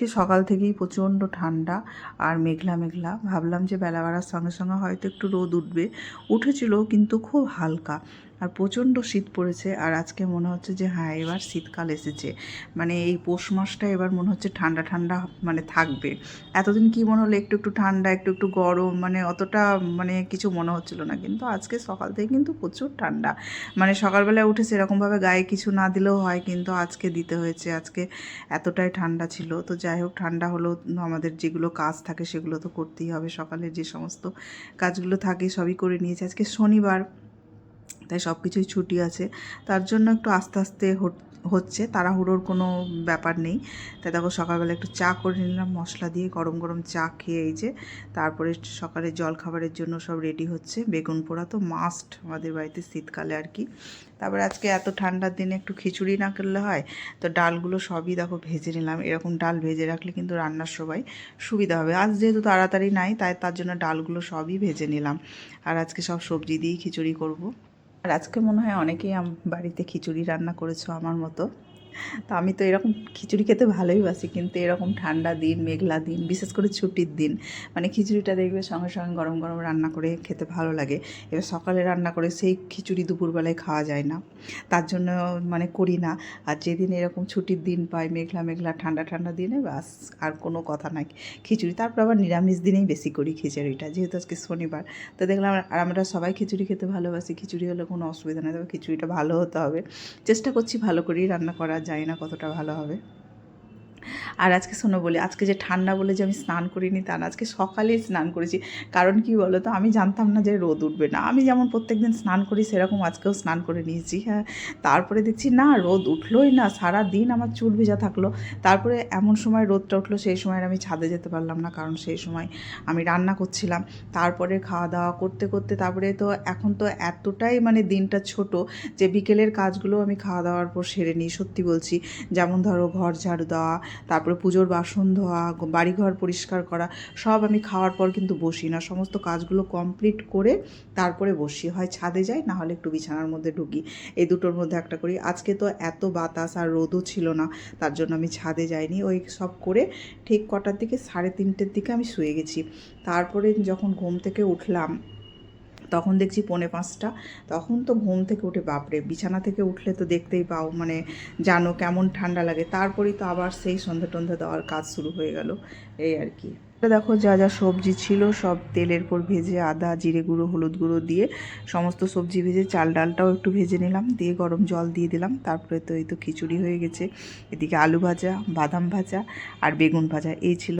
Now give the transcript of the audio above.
সে সকাল থেকেই প্রচণ্ড ঠান্ডা আর মেঘলা মেঘলা। ভাবলাম যে বেলা বাড়ার সঙ্গে সঙ্গে হয়তো একটু রোদ উঠবে। উঠেছিল কিন্তু খুব হালকা। আর প্রচণ্ড শীত পড়েছে আর আজকে মনে হচ্ছে যে হ্যাঁ এবার শীতকাল এসেছে। মানে এই পৌষ মাসটা এবার মনে হচ্ছে ঠান্ডা ঠান্ডা মানে থাকবে। এতদিন কি মনে হলো একটু একটু ঠান্ডা, একটু একটু গরম মানে অতটা মানে কিছু মনে হচ্ছিল না। কিন্তু আজকে সকাল থেকে কিন্তু প্রচুর ঠান্ডা। মানে সকালবেলায় উঠে সেরকমভাবে গায়ে কিছু না দিলেও হয়, কিন্তু আজকে দিতে হয়েছে। আজকে এতটাই ঠান্ডা ছিল। তো যাই হোক, ঠান্ডা হলেও আমাদের যেগুলো কাজ থাকে সেগুলো তো করতেই হবে। সকালে যে সমস্ত কাজগুলো থাকে সবই করে নিয়েছি। আজকে শনিবার তাই সব কিছুই ছুটি আছে। তার জন্য একটু আস্তে আস্তে হচ্ছে, তাড়াহুড়োর কোনো ব্যাপার নেই। তাই দেখো সকালবেলা একটু চা করে নিলাম, মশলা দিয়ে গরম গরম চা খেয়ে এই যে, তারপরে সকালে জল খাবারের জন্য সব রেডি হচ্ছে। বেগুন পোড়া তো মাস্ট আমাদের বাড়িতে শীতকালে আর কি। তারপরে আজকে এত ঠান্ডার দিনে একটু খিচুড়ি না করলে হয়, তো ডালগুলো সবই দেখো ভেজে নিলাম। এরকম ডাল ভেজে রাখলে কিন্তু রান্নার সবাই সুবিধা হবে। আজ যেহেতু তাড়াতাড়ি নাই, তাই তার জন্য ডালগুলো সবই ভেজে নিলাম। আর আজকে সব সবজি দিয়েই খিচুড়ি করব। আর আজকে মনে হয় অনেকেই বাড়িতে খিচুড়ি রান্না করেছ আমার মতো। তো আমি তো এরকম খিচুড়ি খেতে ভালোই বাসি, কিন্তু এরকম ঠান্ডা দিন, মেঘলা দিন, বিশেষ করে ছুটির দিন মানে খিচুড়িটা দেখবে সঙ্গে সঙ্গে গরম গরম রান্না করে খেতে ভালো লাগে। এবার সকালে রান্না করে সেই খিচুড়ি দুপুরবেলায় খাওয়া যায় না, তার জন্য মানে করি না। আর যেদিন এরকম ছুটির দিন পাই, মেঘলা মেঘলা ঠান্ডা ঠান্ডা দিনে, বাস আর কোনো কথা নাই। খিচুড়ি, তারপর আবার নিরামিষ দিনেই বেশি করি খিচুড়িটা, যেহেতু আজকে শনিবার। তো দেখলাম আর আমরা সবাই খিচুড়ি খেতে ভালোবাসি, খিচুড়ি হলে কোনো অসুবিধা নেই, তবে খিচুড়িটা ভালো হতে হবে। চেষ্টা করছি ভালো করেই রান্না করা যায় না কতটা ভালো হবে। আর আজকে শোনো বলি, আজকে যে ঠান্ডা বলে যে আমি স্নান করিনি তা না, আজকে সকালেই স্নান করেছি। কারণ কি বলো তো, আমি জানতাম না যে রোদ উঠবে না। আমি যেমন প্রত্যেকদিন স্নান করি, সেরকম আজকেও স্নান করে নিয়েছি হ্যাঁ। তারপরে দেখছি, না, রোদ উঠলোই না সারা দিন আমার চুল ভেজা থাকল। তারপরে এমন সময় রোদটা উঠল, সেই সময় আমি ছাদে যেতে পারলাম না, কারণ সেই সময় আমি রান্না করছিলাম। তারপরে খাওয়া দাওয়া করতে করতে, তারপরে তো এখন তো এতটাই মানে দিনটা ছোট যে বিকেলের কাজগুলো আমি খাওয়া দাওয়ার পর সেরে নিই, সত্যি বলছি। যেমন ধরো ঘর ঝাড়ু দেওয়া তারপরে পুজোর বাসন ধোয়া, বাড়িঘর পরিষ্কার করা, সব আমি খাওয়ার পর কিন্তু বসি না। সমস্ত কাজগুলো কমপ্লিট করে তারপরে বসি। হয় ছাদে যাই, না হলে একটু বিছানার মধ্যে ঢুকি। এই দুটোর মধ্যে একটা করি। আজকে তো এত বাতাস আর রোদও ছিল না, তার জন্য আমি ছাদে যাইনি। ওই সব করে ঠিক কটার দিকে, সাড়ে তিনটের দিকে আমি শুয়ে গেছি। তারপরে যখন ঘুম থেকে উঠলাম তখন দেখছি পৌনে পাঁচটা। তখন তো ঘুম থেকে উঠে, বাপরে, বিছানা থেকে উঠলে তো দেখতেই পাও মানে জানো কেমন ঠান্ডা লাগে। তারপরেই তো আবার সেই সন্ধে টন্ধে দেওয়ার কাজ শুরু হয়ে গেল, এই আর কি। দেখো, যা যা সবজি ছিল সব তেলের পর ভেজে আদা, জিরে গুঁড়ো, হলুদ গুঁড়ো দিয়ে সমস্ত সবজি ভেজে চাল ডালটাও একটু ভেজে নিলাম, দিয়ে গরম জল দিয়ে দিলাম। তারপরে তো এই তো খিচুড়ি হয়ে গেছে। এদিকে আলু ভাজা, বাদাম ভাজা আর বেগুন ভাজা, এই ছিল